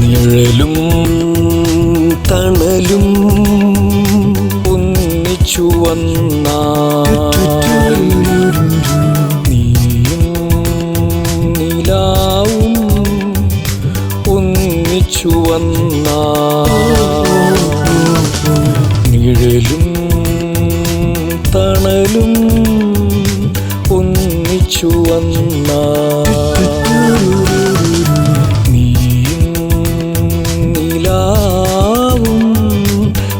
നിഴലും തണലും ഒന്നിച്ചു വന്നാ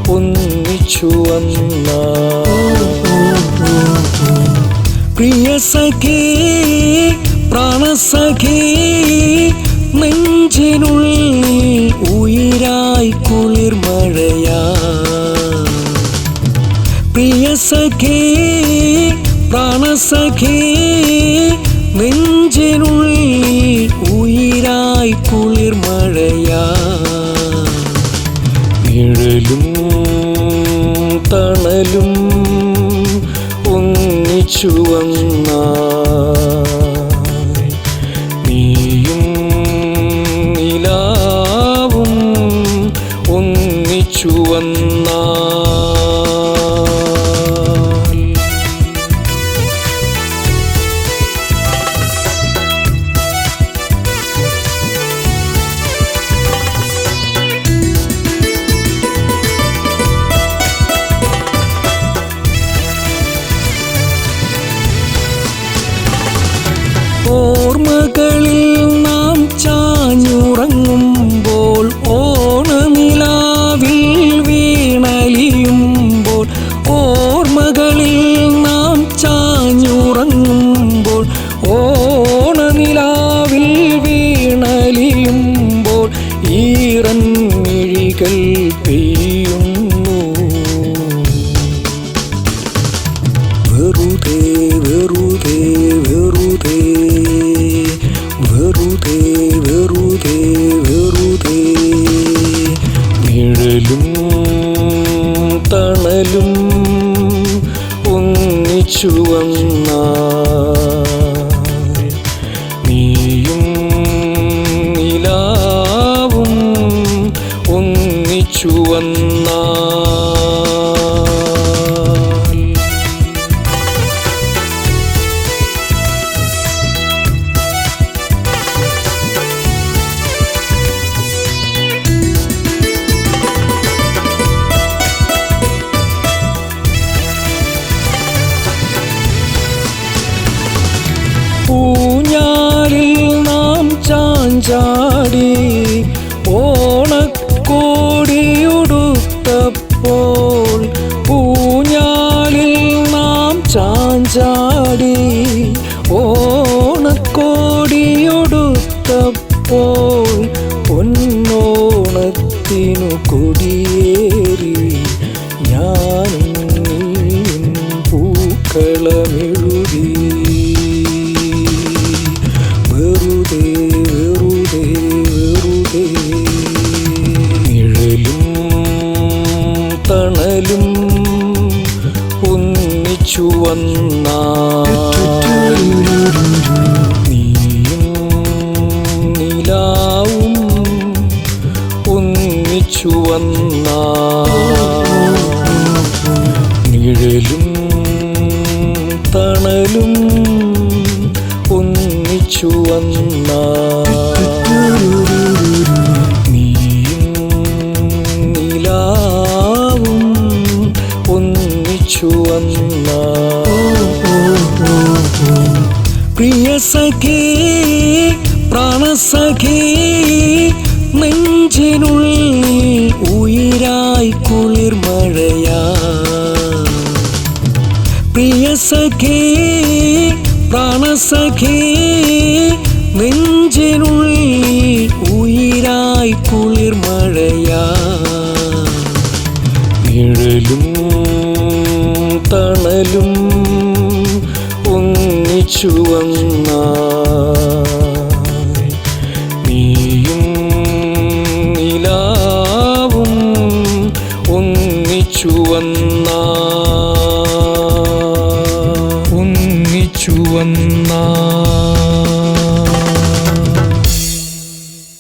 ഒന്നിച്ചു വന്ന. പ്രിയ സഖേ പ്രാണസഖേ നെഞ്ചിനുള്ളിൽ ഉയരായി കുളിർമഴയാ പ്രിയ സഖേ പ്രാണസഖേ നെഞ്ചിനുള്ളിൽ ഉയരായി കുളിർ നിഴലും തണലും ഒന്നിച്ചു വന്ന. മിഴികൾ പെയ്യുന്നു വെറുതെ വെറുതെ വെറുതെ വെറുതെ വെറുതെ വെറുതെ നിഴലും തണലും ഒന്നിച്ചു വന്ന ഒന്നിച്ചു വന്നാൽ. നാം ചാഞ്ചാടി ചാഞ്ചാടി ഓണക്കോടിയൊടുത്തപ്പോൾ പൊന്നോണത്തിനു കൊടിയേറി ഒന്നിച്ചു വന്ന. നിലാവും ഒന്നിച്ചു വന്ന. നിഴലും തണലും ഒന്നിച്ചു വന്ന. നീയും നിലാവും ഒന്നിച്ചു വന്ന. പ്രിയ സഖി പ്രാണസഖി നെഞ്ചിനുള്ളിൽ ഉയരായി കുളിർ മഴയാ. പ്രിയ സഖി പ്രാണസഖേ ഒന്നിച്ചു വന്ന നീയും നിലാവും ഒന്നിച്ചു വന്ന ഒന്നിച്ചു വന്ന